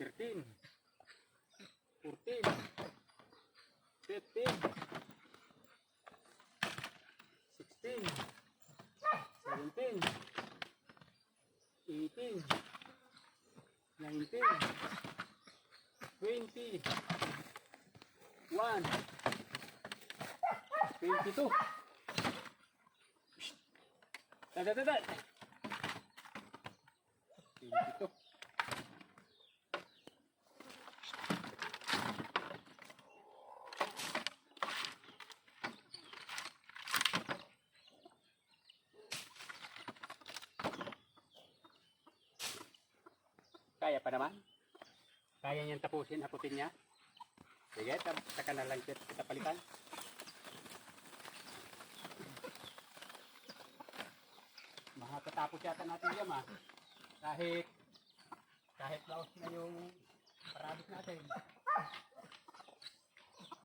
13, 14, 15, 16, 17, 18, 19, 20, 1, 22. Tada, tada. 22. Kaya pa naman. Kaya niyang tapusin, aputin niya. Sige, saka na lang kita palitan. Makakatapos yata natin yan, ma. Kahit, kahit laos na yung parabis natin.